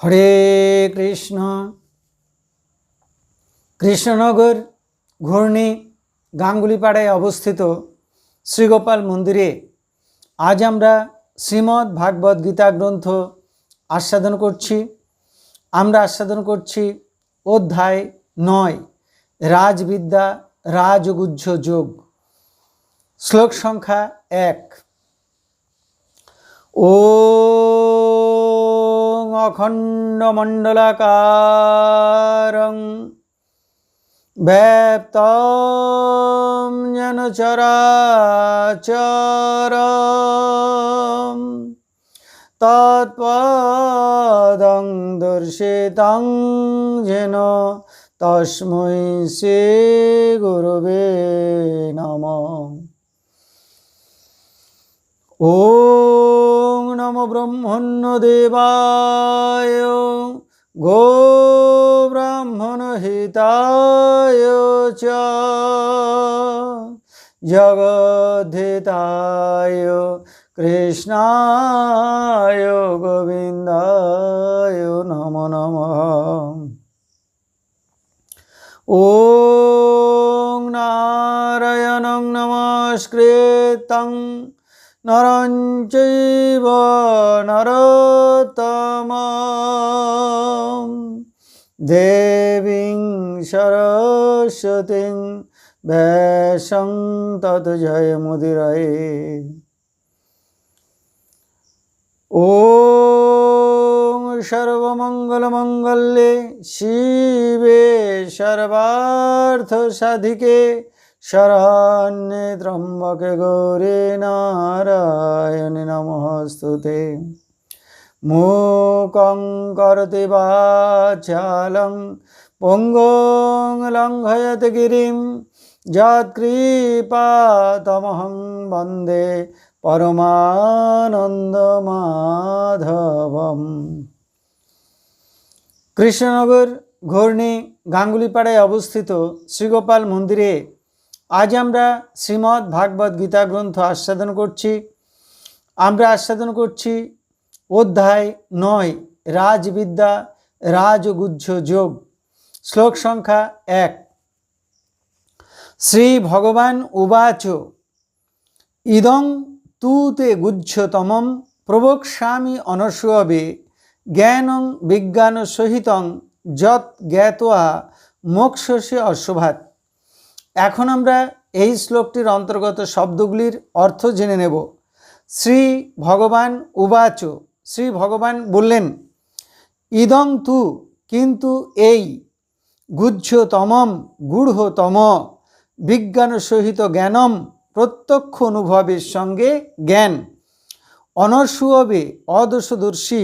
হরে কৃষ্ণ। কৃষ্ণনগর ঘূর্ণি গাঙ্গুলিপাড়ায় অবস্থিত শ্রীগোপাল মন্দিরে আজ আমরা শ্রীমদ্ ভাগবত গীতা গ্রন্থ আস্বাদন করছি। আমরা আস্বাদন করছি অধ্যায় নয়, রাজবিদ্যা, রাজগুহ্য যোগ। শ্লোক সংখ্যা এক। অখণ্ডমণ্ডলাকারং ব্যাপ্তম যেন চরাচর তৎপদং দর্শিতং যেন তস্মৈ শ্রী গুরুবে নমঃ श्रीगुरुवे नमः ॐ नमो ब्रह्मण्यदेवाय गो ब्राह्मणहिताय च जगद्धिताय कृष्णाय गोविन्दाय नमो नमः ॐ नारायणं नमस्कृतं নরঞ্চব নরতম দেবী সরস্বতী ব্যাসং তত জয় মুদির ও সর্বমঙ্গলমঙ্গলে শিবে সর্বার্থ সাধিকে শরণ্যে ত্রম্বকে গৌরী নারায়ণে নমস্তুতে মূকং করতি বাচালং, পঙ্গং লঙ্ঘয়ত গিরিম যৎকৃপা তমহং বন্দে পরমানন্দমাধবম কৃষ্ণনগর ঘূর্ণি গাঙ্গুলিপাড়ায় অবস্থিত শ্রীগোপাল মন্দিরে আজ আমরা শ্রীমদ্ ভাগবত গীতা গ্রন্থ আস্বাদন করছি। আমরা আস্বাদন করছি অধ্যায় নয়, রাজবিদ্যা, রাজগুহ্য যোগ, শ্লোক সংখ্যা এক। শ্রী ভগবান উবাচ, ইদং তু তে গুহ্যতমম প্রবক্ষ্যামি অনস্ববে জ্ঞানং বিজ্ঞান সহিতং যৎ জ্ঞাতয়া মোক্ষসে অশ্বভাত। এখন আমরা এই শ্লোকটির অন্তর্গত শব্দগুলির অর্থ জেনে নেব। শ্রী ভগবান উবাচ, শ্রী ভগবান বললেন, ইদং তু, কিন্তু এই গুহ্যতমম গূঢ়তম বিজ্ঞান সহিত জ্ঞানম, প্রত্যক্ষ অনুভবের সঙ্গে জ্ঞান। অনসুয়বে অদোষদর্শী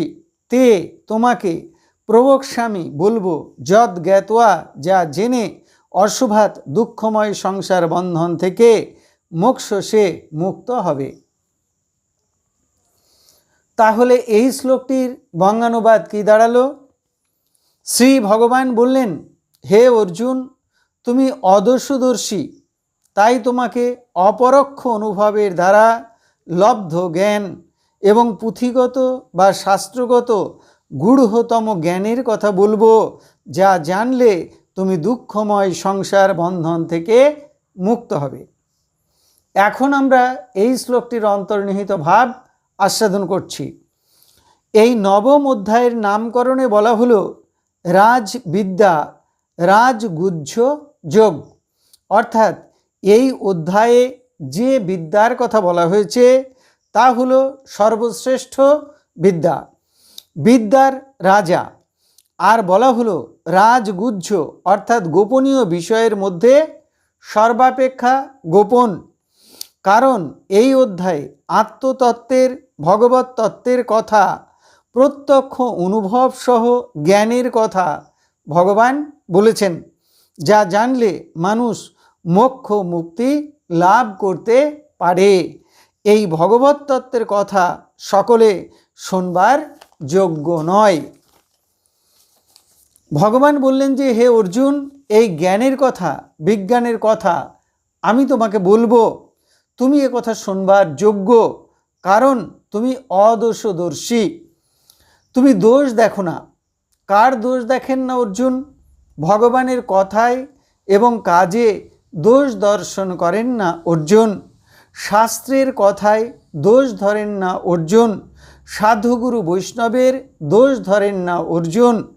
তে তোমাকে প্রবক্স্বামী বলব যদ জ্ঞাতোয়া যা জেনে অশুভাত দুঃখময় সংসার বন্ধন থেকে মোক্ষ সে মুক্ত হবে। তাহলে এই শ্লোকটির বঙ্গানুবাদ কি দাঁড়াল? শ্রী ভগবান বললেন, হে অর্জুন, তুমি অদর্শদর্শী তাই তোমাকে অপরোক্ষ অনুভবের দ্বারা লব্ধ জ্ঞান এবং পুঁথিগত বা শাস্ত্রগত গূঢ়তম জ্ঞানের কথা বলব, যা জানলে তুমি দুঃখময় সংসার বন্ধন থেকে মুক্ত হবে। এখন আমরা এই শ্লোকটির অন্তর্নিহিত ভাব আস্বাদন করছি। এই নবম অধ্যায়ের নামকরণে বলা হলো, রাজবিদ্যা, রাজগুহ্য যোগ। অর্থাৎ এই অধ্যায়ে যে বিদ্যার কথা বলা হয়েছে, তা হলো সর্বশ্রেষ্ঠ বিদ্যা, বিদ্যার রাজা। আর বলা হলো রাজগুহ্য অর্থাৎ গোপনীয় বিষয়ের মধ্যে সর্বাপেক্ষা গোপন। কারণ এই অধ্যায়ে আত্মতত্ত্বের, ভগবত তত্ত্বের কথা, প্রত্যক্ষ অনুভব সহ জ্ঞানের কথা ভগবান বলেছেন, যা জানলে মানুষ মোক্ষ মুক্তি লাভ করতে পারে। এই ভগবত তত্ত্বের কথা সকলে শোনবার যোগ্য নয়। ভগবান বললেন যে, হে অর্জুন, এই জ্ঞানের কথা, বিজ্ঞানের কথা আমি তোমাকে বলব। তুমি এ কথা শোনবার যোগ্য, কারণ তুমি অদোষদর্শী। তুমি দোষ দেখো না। কার দোষ দেখেন না অর্জুন? ভগবানের কথায় এবং কাজে দোষ দর্শন করেন না অর্জুন। শাস্ত্রের কথায় দোষ ধরেন না অর্জুন। সাধুগুরু বৈষ্ণবের দোষ ধরেন না অর্জুন।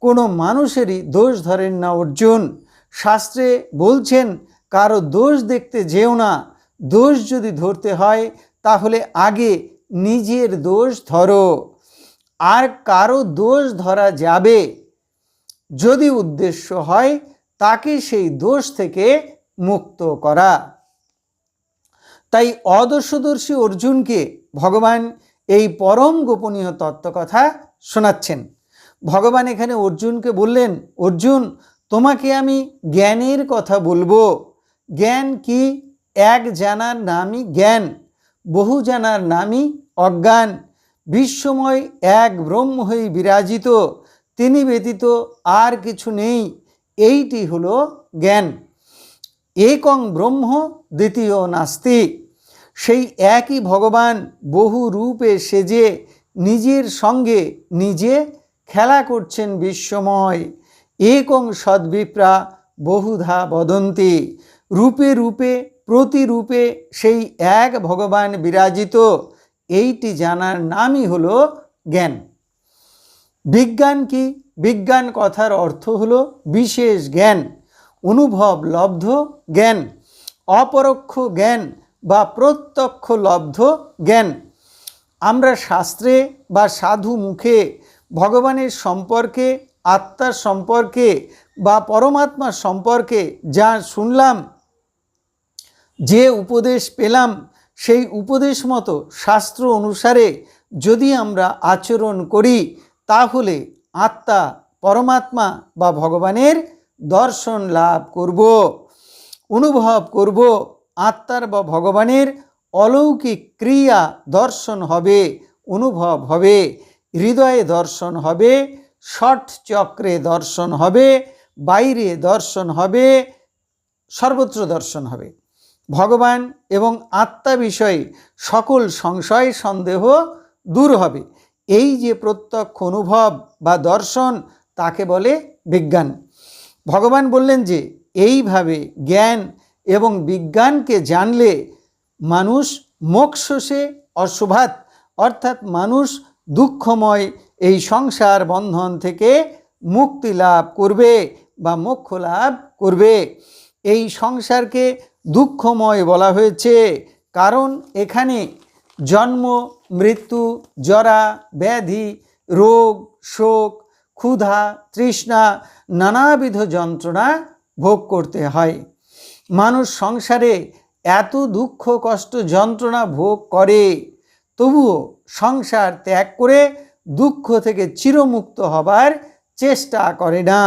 কোনো মানুষেরই দোষ ধরেন না অর্জুন। শাস্ত্রে বলছেন, কারও দোষ দেখতে যেও না, দোষ যদি ধরতে হয়, তাহলে আগে নিজের দোষ ধরো। আর কারও দোষ ধরা যাবে। যদি উদ্দেশ্য হয়, তাকে সেই দোষ থেকে মুক্ত করা। তাই অদর্শদর্শী অর্জুনকে ভগবান এই পরম গোপনীয় তত্ত্বকথা শোনাচ্ছেন। ভগবান এখানে অর্জুনকে বললেন, অর্জুন, তোমাকে আমি জ্ঞানের কথা বলব। জ্ঞান কি? এক জানার নামই জ্ঞান, বহু জানার নামই অজ্ঞান। বিশ্বময় এক ব্রহ্ম হয়ে বিরাজিত, তিনি ব্যতীত আর কিছু নেই, এইটি হলো জ্ঞান। একং ব্রহ্ম, দ্বিতীয় নাস্তি। সেই একই ভগবান বহু রূপে সেজে, নিজের সঙ্গে নিজে খেলা করছেন বিশ্বময়। একং সদ্বিপ্রা বহুধা বদন্তি। রূপে রূপে, প্রতিরূপে সেই এক ভগবান বিরাজিত। এইটি জানার নামই হলো জ্ঞান। বিজ্ঞান কি? বিজ্ঞান কথার অর্থ হলো বিশেষ জ্ঞান। অনুভব লব্ধ জ্ঞান। অপরোক্ষ জ্ঞান বা প্রত্যক্ষ লব্ধ জ্ঞান। আমরা শাস্ত্রে বা সাধু মুখে ভগবানের সম্পর্কে, আত্মার সম্পর্কে বা পরমাত্মার সম্পর্কে যা শুনলাম, যে উপদেশ পেলাম, সেই উপদেশ মতো শাস্ত্র অনুসারে যদি আমরা আচরণ করি, তাহলে আত্মা, পরমাত্মা বা ভগবানের দর্শন লাভ করব, অনুভব করব, আত্মার বা ভগবানের অলৌকিক ক্রিয়া দর্শন হবে, অনুভব হবে। হৃদয়ে দর্শন হবে, ষট চক্রে দর্শন হবে, বাইরে দর্শন হবে, সর্বত্র দর্শন হবে। ভগবান এবং আত্মা বিষয়ে সকল সংশয়, সন্দেহ দূর হবে। এই যে প্রত্যক্ষ অনুভব বা দর্শন, তাকে বলে বিজ্ঞান। ভগবান বললেন যে, এইভাবে জ্ঞান এবং বিজ্ঞানকে জানলে মানুষ মোক্ষসে অশুভাত, অর্থাৎ মানুষ দুঃখময় এই সংসার বন্ধন থেকে মুক্তি লাভ করবে বা মোক্ষ লাভ করবে। এই সংসারকে দুঃখময় বলা হয়েছে। কারণ এখানে জন্ম, মৃত্যু, জরা, ব্যাধি, রোগ, শোক, ক্ষুধা, তৃষ্ণা, নানাবিধ যন্ত্রণা ভোগ করতে হয়। মানুষ সংসারে এত দুঃখ, কষ্ট, যন্ত্রণা ভোগ করে। তবুও সংসার ত্যাগ করে দুঃখ থেকে চিরমুক্ত হবার চেষ্টা করে না।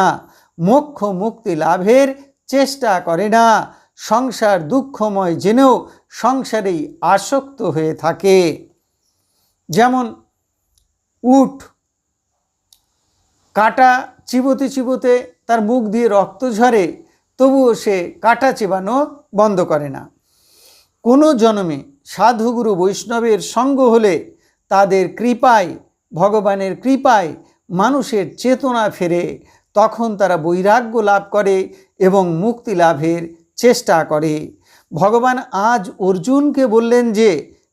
মোক্ষ মুক্তি লাভের চেষ্টা করে না। সংসার দুঃখময় জেনেও সংসারেই আসক্ত হয়ে থাকে। যেমন উট কাটা চিবোতে চিবোতে তার মুখ দিয়ে রক্ত ঝরে, তবুও সে কাটা চিবানো বন্ধ করে না। কোনো জন্মে সাধুগুরু বৈষ্ণবের সঙ্গ হলে তাদের কৃপায়, ভগবানের কৃপায় মানুষের চেতনা ফেরে, তখন তারা বৈরাগ্য লাভ করে এবং মুক্তি লাভের চেষ্টা করে। ভগবান আজ অর্জুনকে বললেন যে,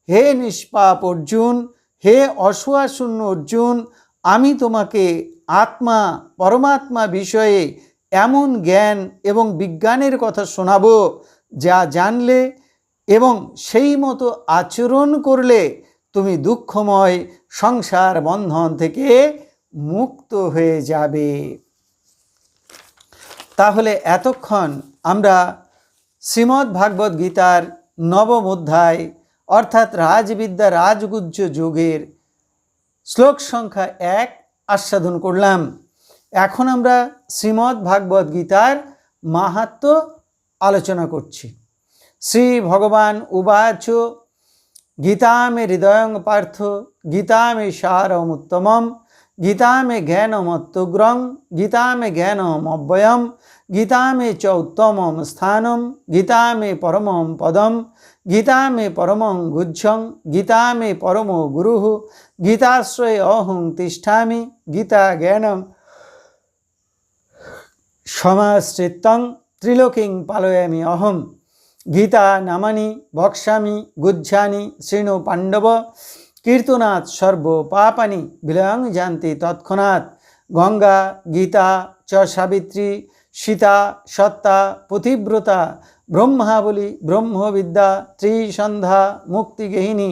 হে নিষ্পাপ অর্জুন, হে অসুয়াশূন্য অর্জুন, আমি তোমাকে আত্মা, পরমাত্মা বিষয়ে এমন জ্ঞান এবং বিজ্ঞানের কথা শোনাবো যা জানলে এবং সেই মতো আচরণ করলে তুমি দুঃখময় সংসার বন্ধন থেকে মুক্ত হয়ে যাবে। তাহলে এতক্ষণ আমরা শ্রীমদ্ ভাগবত গীতার নবম অধ্যায় অর্থাৎ রাজবিদ্যা রাজগুজ্জ যোগের শ্লোক সংখ্যা এক আস্বাদন করলাম। এখন আমরা শ্রীমদ্ ভাগবত গীতার মাহাত্ম আলোচনা করছি। শ্রী ভগবান উবাচ গীতা মে হৃদয়ং পার্থ গীতা মে সারমুত্তমম গীতা মে জ্ঞানমত্তুগ্রং গীতা মে জ্ঞানমব্যয়ম গীতা মে চ উত্তমম স্থানম গীতা মে পরমম পদম গীতা মে পরমং গুজ্জং গীতা মে পরমো গুরু, গীতাশ্রয়ে অহং তিষ্ঠামি, গীতা জ্ঞানম সমাশ্রিতং ত্রিলোকিং পালয়ামি অহম। গীতা, নামানি বক্সামি গুজ্জানি শৃণু পাণ্ডব কীর্তনাথ সর্ব পাপানি বিলয়ং জানতি তৎক্ষণাৎ। গঙ্গা, গীতা, চ সাবিত্রী, সীতা, সত্তা পতিব্রতা ব্রহ্মাবলী, ব্রহ্মবিদ্যা, ত্রিসন্ধ্যা মুক্তিগেহিনী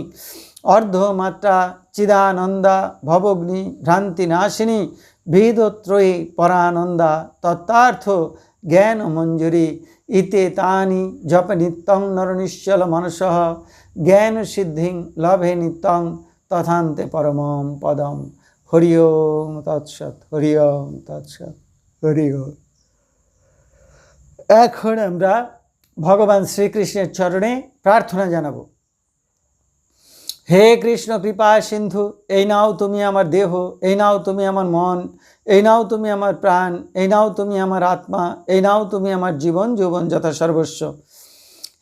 অর্ধমাত্রা, চিদানন্দা, ভবগ্নি, ভ্রান্তিনাশিনী বেদত্রয়ী পরানন্দা, তত্ত্বার্থ জ্ঞান মঞ্জুরি ইতে তানি জপ নিত্যং নরনিশ্চল মনস। জ্ঞান সিদ্ধিং লভে নিত্যং তথান্তে পরমম পদম। হরি ওম তৎসৎ, হরি ওম তৎসৎ, হরি ওম। এখন আমরা ভগবান শ্রীকৃষ্ণের চরণে প্রার্থনা জানাব। হে কৃষ্ণ কৃপা সিন্ধু, এই নাও তুমি আমার দেহ, এই নাও তুমি আমার মন। এই নাও তুমি আমার প্রাণ, এই নাও তুমি আমার আত্মা, এই নাও তুমি আমার জীবন, যৌবন যথা সর্বস্ব।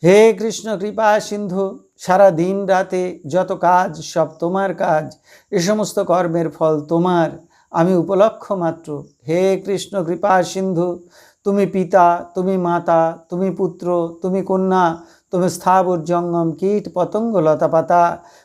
হে কৃষ্ণ, কৃপা, সিন্ধু, সারা দিন রাতে যত কাজ, সব তোমার কাজ, এ সমস্ত কর্মের ফল তোমার। আমি উপলক্ষ মাত্র। হে কৃষ্ণ, কৃপা, সিন্ধু, তুমি পিতা, তুমি মাতা, তুমি পুত্র, তুমি কন্যা, তুমি স্থাবর, জঙ্গম, কীট, পতঙ্গ, লতাপাতা